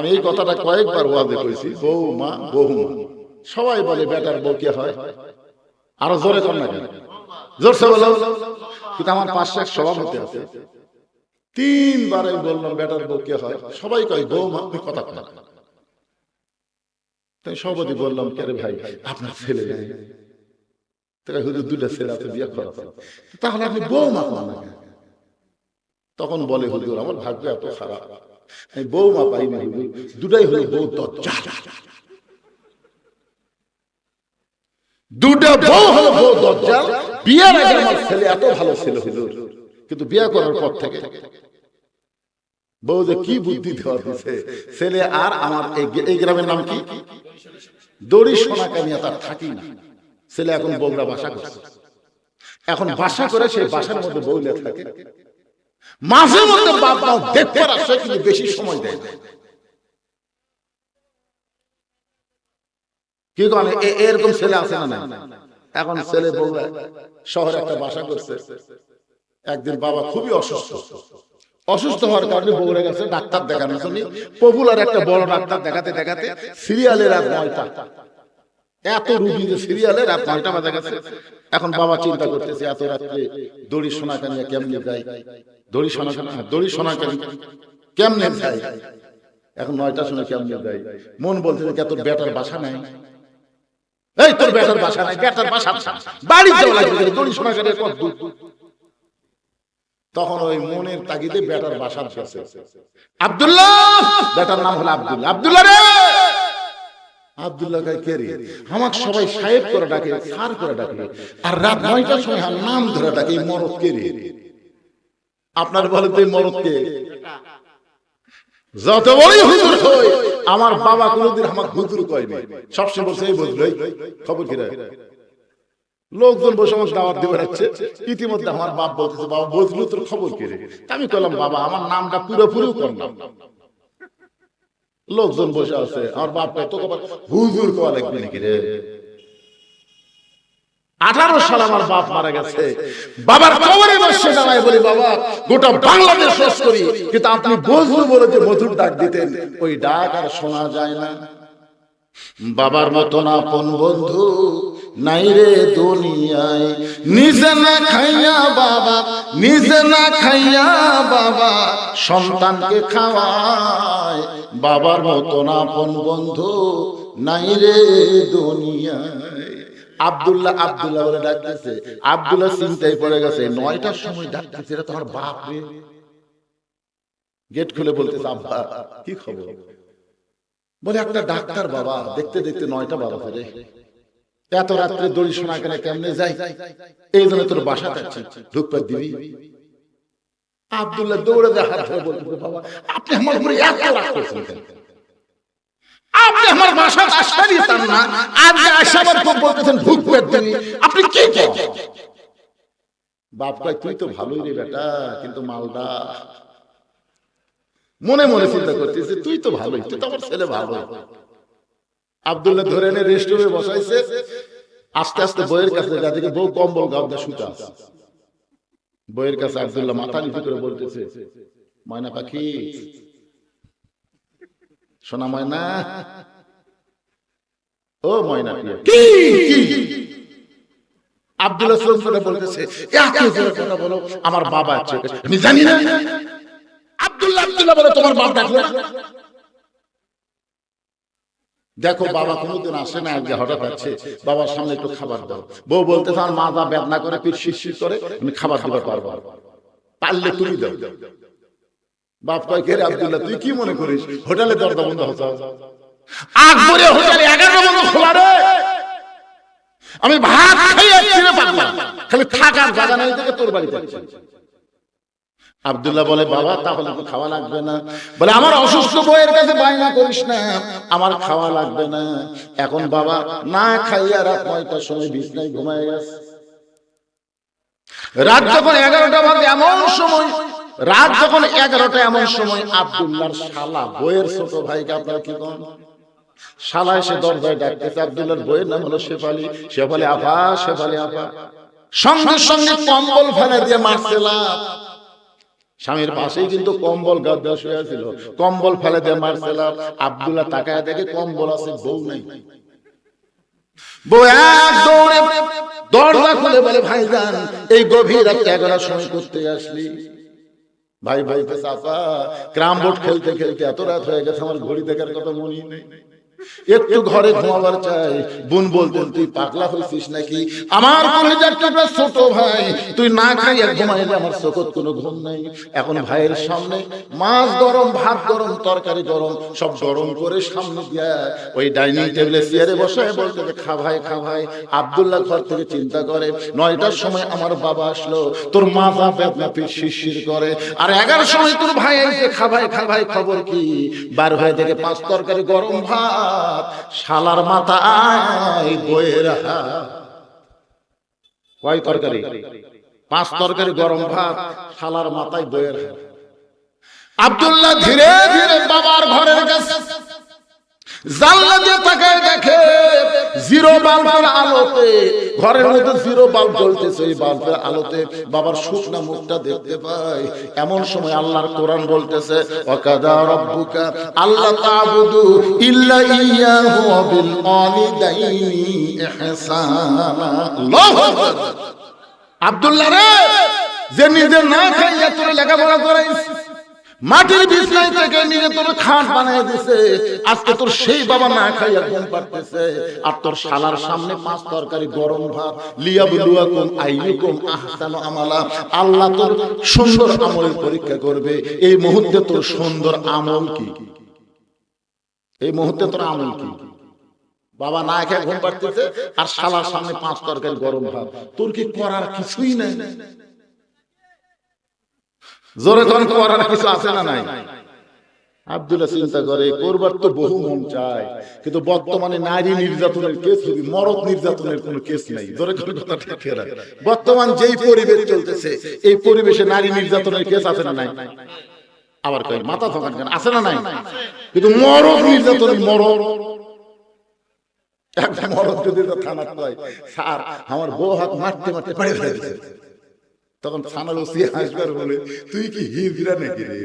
আমি এই কথাটা কয়েকবার ওয়াদে কইছি বউ মা বহু মা সবাই বলে বেটার বউ কে হয়? আরও জোরে কর না কেন? জোরসে বলো। কিন্তু আমার পাশে এক সভাপতি আছে। তিনবার আমি বললাম বেটার বউ কে হয়? সবাই কয় বউ মা তুমি কথা কথা তাই সভাপতি বললাম কে রে ভাই আপনার ছেলে নেই। তাহলে হুজুর দুটা ছেলে আছে বিয়ে করা। তাহলে আপনি বউ মা তখন বলে হুজুর আমার ভাগ্য এত খারাপ। আমি বউ মা পাই দুটাই হলো বউ দজ্জা। দুটা বউ হলো বউ বিয়ের আগে আমার ছেলে এত ভালো ছিল। হুজুর কিন্তু বিয়ে করার পর থেকে বউ যে কি বুদ্ধি দেওয়া দিছে, ছেলে আর আমার এই গ্রামের নাম কি? দড়ি সোনা কামিয়া তার থাকি না। ছেলে এখন বউরা বাসা করছে। এখন বাসা করে সেই বাসার মধ্যে বউলে থাকে। মাঝে মধ্যে বাপ মাও দেখতে আসে কিন্তু বেশি সময় দেয়। কি করে এরকম ছেলে আছে না না এখন ছেলে বউরা শহরে একটা বাসা করছে। একদিন বাবা খুবই অসুস্থ। অসুস্থ হওয়ার কারণে বউরে গেছে ডাক্তার দেখানোর জন্য। পপুলার একটা বড় ডাক্তার দেখাতে দেখাতে সিরিয়ালের রাত নয়টা। এত রুগী যে সিরিয়ালে রাত নয়টা বাজে গেছে। এখন বাবা চিন্তা করতেছে এত রাত্রে দড়ি সোনা কানিয়া কেমনে যায় কানিয়া কেমনে এখন নয়টার সময় কেমনে মন বলতেছে কে, তোর বেটার বাসা এই, তোর বেটার বাসা নাই, বেটার বাসা বাড়ি দড়ি দূর? তখন ওই মনের তাগিদে বেটার বাসার কাছে আব্দুল্লাহ! বেটার নাম হলো আব্দুল্লাহ। আব্দুল্লাহ রে! আব্দুল্লাহ কে রে? আমাকে সবাই সাহেব করে ডাকে সার করে ডাকে। আর রাত নয়টার সময় নাম ধরে ডাকে মরদ কে রে? আপনার বলে তো এই যত বড়ই হুজুর হই আমার বাবা কোনোদিন আমার হুজুর কয়নি। সবসময় বলছে এই এই খবর কি রে? লোকজন বসে আমার দাওয়াত দিয়ে বেড়াচ্ছে ইতিমধ্যে আমার বাপ বলতেছে বাবা বজলু তোর খবর কি রে? আমি কইলাম বাবা আমার নামটা পুরোপুরিও করলাম লোকজন বসে আছে। আমার বাপ তোকে হুজুর কোয়া লাগবে নাকি রে? আঠারো সাল আমার বাপ মারা গেছে। বাবার কবরে বসে দাঁড়ায় বলি বাবা গোটা বাংলাদেশ রস করি। কিন্তু আপনি বজলু বলে যে মধুর ডাক দিতেন। ওই ডাক আর শোনা যায় না। বাবার মতন আপন বন্ধু নাই রে দুনিয়ায়। নিজে না খাইয়া বাবা নিজে না খাইয়া বাবা সন্তানকে খাওয়ায়। বাবার মতন আপন বন্ধু নাই রে দুনিয়ায়। আব্দুল্লাহ আব্দুল্লাহ বলে ডাকতেছে। আব্দুল্লাহ চিন্তায় পড়ে গেছে। নয়টার সময় ডাকতেছে এটা তোমার বাপ রে গেট খুলে বলতেছে আব্বা কি খবর? বলে একটা ডাক্তার বাবা দেখতে দেখতে নয়টা বাবা ফেরে এত রাত্রে দড়ি শোনা কেন কেমনে যাই? এই জন্য তোর বাসা যাচ্ছি। ঢুকপাত দিবি? আব্দুল্লাহ দৌড়ে দিয়ে হাত ধরে বলতে বাবা আপনি আমার উপরে এত রাগ করছেন? আপনি আমার বাসা আসতে দিতেন না। আজ আসা আমার খুব বলতেছেন ঢুকপাত দিবি আপনি কি কেন বাপ কয়, তুই তো ভালোই রে বেটা, কিন্তু মালদা। মনে মনে চিন্তা করতেছে, তুই তো ভালোই, তুই তো আমার ছেলে ভালো। আব্দুল্লাহ ধরে এনে রেস্ট রুমে বসাইছে। আস্তে আস্তে বইয়ের কাছে যাদেরকে বউ কম্বল গাবদা সুতা। বইয়ের কাছে আব্দুল্লাহ মাথা নিচু করে বলতেছে, ময়না পাখি সোনা ময়না? ও ময়না কি? করে বলতেছে কথা বলো আমার বাবা আছে। আমি জানি না। আব্দুল্লাহ আব্দুল্লাহ বলে তোমার বাপ ডাকলো না? দেখো বাবা কোনোদিন আসে না আজকে হঠাৎ আছে। বাবার সামনে একটু খাবার দাও। বউ বলতে আমার মা যা বেদনা করে পিঠ শিরশির করে আমি খাবার দিতে পারব। পারলে তুমি দাও। বাপ কয়, কে আব্দুল্লাহ, তুই কি মনে করিস? হোটেলে দরজা বন্ধ হতো আকবরে হোটেলে এগারো বন্ধ খোলা রে। আমি ভাত খাইয়ে ছিঁড়ে পারলাম খালি থাকার জায়গা নাই থেকে তোর বাড়ি যাচ্ছি। আব্দুল্লাহ বলে, বাবা, তাহলে তো খাওয়া লাগবে না। বলে, আমার অসুস্থ বইয়ের কাছে বায়না করিস না। আমার খাওয়া লাগবে না। এখন বাবা, না খাইয়া রাত নয়টার সময় বিছনায় ঘুমায় গেছে। রাত যখন এগারোটা বাজে, এমন সময়, রাত যখন এগারোটা, এমন সময় আব্দুল্লাহর শালা বইয়ের ছোট ভাইকে আপনারা কি কন? শালা এসে দরজায় ডাকতেছে, আব্দুল্লাহর বইয়ের নাম হলো শেফালি। শেফালি আফা শেফালি আফা সঙ্গে সঙ্গে কম্বল ফেলে দিয়ে মারছে লাভ স্বামীর পাশেই কিন্তু কম্বল গাদ্দা শুয়ে ছিল কম্বল ফেলে দেয় মার্সেলার আব্দুল্লাহ তাকায় দেখে কম্বল আছে, বউ নেই। বউ এক খুলে বলে, ভাই যান, এই গভীর রাতে এগারোটার সময় করতে আসলি। ভাই ভাই চাপা ক্রাম বোর্ড খেলতে খেলতে এত রাত হয়ে গেছে, আমার ঘড়ি দেখার কথা মনেই নেই। একটু ঘরে ঘুমাবার চাই। বোন বলতেন, তুই পাগলা হয়েছিস নাকি? আমার ছোট ভাই। তুই না খাইয়া ঘুমাইলে আমার চোখত কোনো ঘুম নাই। এখন ভাইয়ের সামনে মাছ গরম, ভাত গরম, তরকারি গরম, সব গরম করে সামনে দিয়া ওই ডাইনিং টেবিলে চেয়ারে বসে বলতে খা ভাই খা ভাই। আব্দুল্লাহ ঘর থেকে চিন্তা করে, নয়টার সময় আমার বাবা আসলো। তোর মাথা বেদনা পিঠ শিরশির করে। আর এগারোর সময় তোর ভাই আইছে, খা ভাই খা ভাই, খবর কি? বার ভাই থেকে পাঁচ তরকারি গরম ভাত। শালার মাথায় বইয়ের হাত। কয় তরকারি? পাঁচ তরকারি, গরম ভাত, শালার মাথায় বইয়ের হাত। আব্দুল্লাহ ধীরে ধীরে বাবার ঘরের কাছে আব্দুল্লাহ রে যে নিজে না খাইয়া তোরে লেখাপড়া করাইছিস মাটির বিছনায় থেকে নিজে তোর খাট বানায় দিছে। আজকে তোর সেই বাবা না খাইয়া ঘুম পাড়তেছে। আর তোর শালার সামনে পাঁচ তরকারি, গরম ভাত, লিয়াবলুয়াকুম, আইয়ুকুম, আহসানু আমালা। আল্লাহ তোর সুন্দর আমলের পরীক্ষা করবে। এই মুহূর্তে তোর সুন্দর আমল কি? এই মুহূর্তে তোর আমল কি? বাবা না খেয়ে ঘুম পাড়তেছে, আর শালার সামনে পাঁচ তরকারি, গরম ভাত। তোর কি করার কিছুই নাই? জোরে তখন করার কিছু আছে না নাই? আব্দুল্লাহ চিন্তা করে করবার তো বহু মন চায়, কিন্তু বর্তমানে নারী নির্যাতনের কেস যদি মরদ নির্যাতনের কোনো কেস নাই, জোরে করে কথা ঠিক বর্তমান যেই পরিবেশ চলতেছে, এই পরিবেশে নারী নির্যাতনের কেস আছে না নাই? আবার কয়, মাথা থাকান কেন? আছে না নাই? কিন্তু মরদ নির্যাতনের মরদ। একটা মরদ যদি থানা হয় স্যার, আমার বউ হাত মারতে মারতে পাড়ে ফেলে তখন থানার ওসি আসবার বলে তুই কি হিজরা নাকি রে?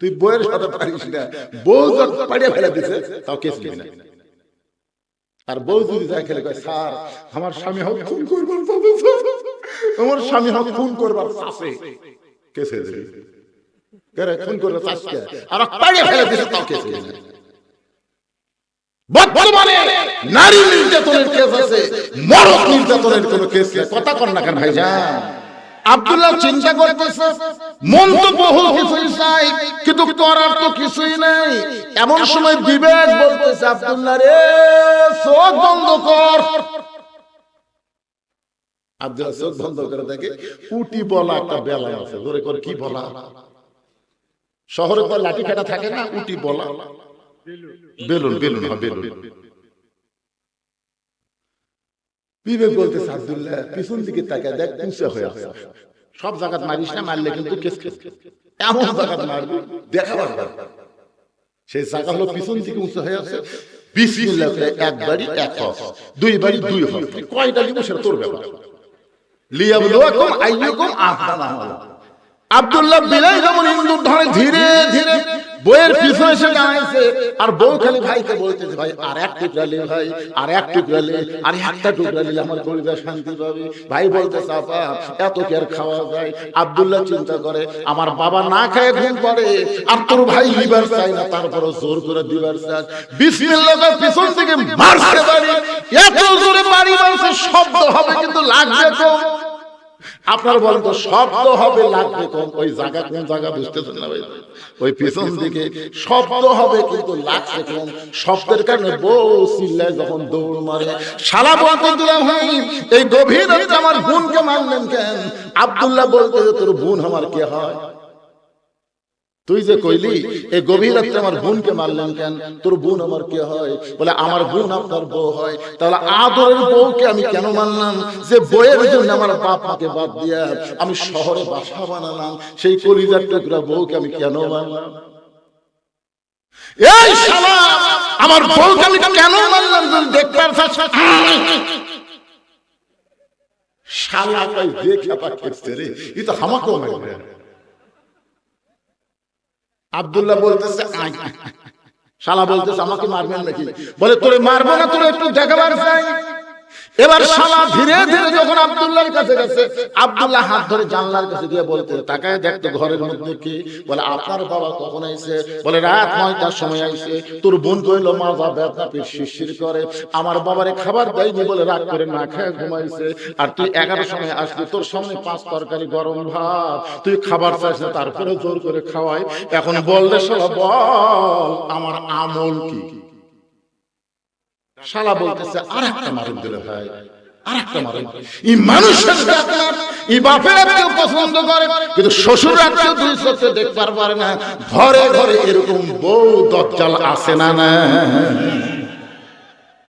তুই বইয়ের সাথে পারিস না। বউ যখন পাড়িয়ে ফেলে দিছে তাও কেস নিবি না। আর বউ যদি যায় খেলে কয় স্যার আমার স্বামী হোক খুন করবার আমার স্বামী হোক খুন করবার চাপে কেস যাবে। কেরে খুন করবার চাষকে? আর পাড়িয়ে ফেলে দিছে তাও কেস নিবি না বর্তমানে নারী নির্যাতনের কেস আছে মরদ নির্যাতনের কোনো কেস কথা কর না কেন ভাইজান? আব্দুল্লাহ চিন্তা করতেছে মন তো বহু কিছুই চাই কিন্তু করার তো কিছুই নেই। এমন সময় বিবেক বলতেছে আব্দুল্লাহ রে চোখ বন্ধ কর। আব্দুল্লাহ চোখ বন্ধ করে দেখে উটি বলা একটা বেলা আছে। ধরে করে কি বলা? শহরে তো লাঠি কাটা থাকে না উটি বলা। বেলুন বেলুন হ্যাঁ বেলুন। বিবেক বলতেছে, আব্দুল্লাহ, পিছন দিকে তাকায় দেখ কুঁচা হয়ে আছে। সব জায়গাত মারিস না, মারলে কিন্তু কেস কেস। এমন জায়গাত মারবি, দেখা দরকার। সেই জায়গা হলো পিছন দিকে উঁচু হয়ে আছে। বিসমিল্লাহ, এক বাড়ি, এক হস। দুই বাড়ি, দুই হস। কয়টা নিব সেটা তোর ব্যাপার? লিয়াবলুয়াকুম, আইয়ুকুম আহসানু আমালা আব্দুল্লাহ বিলাই যেমন ইন্দুর ধরে ধীরে ধীরে বইয়ের পিছনে এসে দাঁড়াইছে আর বউ খালি ভাইকে বলতেছে ভাই আর এক টুকরা লে ভাই আর এক টুকরা লে আর একটা টুকরা নিলে আমার পরিবার শান্তি পাবে। ভাই বলতে চাপা এত কি আর খাওয়া যায়? আব্দুল্লাহ চিন্তা করে আমার বাবা না খায় ঘুম পড়ে আর তোর ভাই লিভার চাই না তারপরও জোর করে দিবার চাই। বিসমিল্লাহ পিছন থেকে মারছে বাড়ি। এত জোরে বাড়ি মারছে শব্দ হবে কিন্তু লাগবে কম। আপনার বলেন তো শব্দ হবে লাগবে কম ওই জায়গা কোন জায়গা বুঝতেছেন না ভাই? ওই পিছন দিকে শব্দ হবে কিন্তু লাগছে কম শব্দের কারণে বউ চিল্লায় যখন দৌড় মারে। শালা বলতে দিলাম ভাই এই গভীর রাতে আমার বোনকে মারলেন কেন? আব্দুল্লাহ বলতে তোর বোন আমার কে হয়? তুই যে কইলি এই গভীর রাত্রে আমার বোনকে মারলেন কেন? তোর বোন আমার কে হয়? বলে আমার বোন আপনার বউ হয়। তাহলে আদরের বউকে আমি কেন মানলাম যে বইয়ের জন্য আমার বাপ মাকে বাদ দিয়া আমি শহরে বাসা বানালাম। সেই কলিজার টুকরা বউকে আমি কেন মানলাম এই শালা! আমার বউকে আমি কেন মানলাম তুমি দেখতে শালা কই দেখে পা খেতে রে? ই তো হামাকেও মারবে। আব্দুল্লাহ বলতেছে শালা বলতেছে আমাকে মারবেন নাকি? বলে তোরে মারবো না তোরে একটু দেখাবার চাই। এবার শালা ধীরে ধীরে যখন আব্দুল্লাহর কাছে গেছে আব্দুল্লাহ হাত ধরে জানলার কাছে গিয়ে বলতে তাকায় দেখতো ঘরের মধ্যে কি? বলে আপনার বাবা কখন আইছে? বলে রাত নয়টার সময় আইছে। তোর বোন কইলো মা বা ব্যথা পেট শিরশির করে। আমার বাবারে খাবার দেয়নি বলে রাত করে না খেয়ে ঘুমাইছে। আর তুই এগারোর সময় আসলি তোর সামনে পাঁচ তরকারি গরম ভাত। তুই খাবার চাইছ না তারপরে জোর করে খাওয়াই। এখন বললে শালা বল আমার আমল কি? শালা বলতেছে আর একটা মারুন দিলে ভাই আর একটা এই মানুষের এই বাপের কেউ পছন্দ করে কিন্তু শ্বশুর কেউ দুই চোখে দেখবার পারে না, ঘরে ঘরে এরকম বউ দজ্জাল আসে না না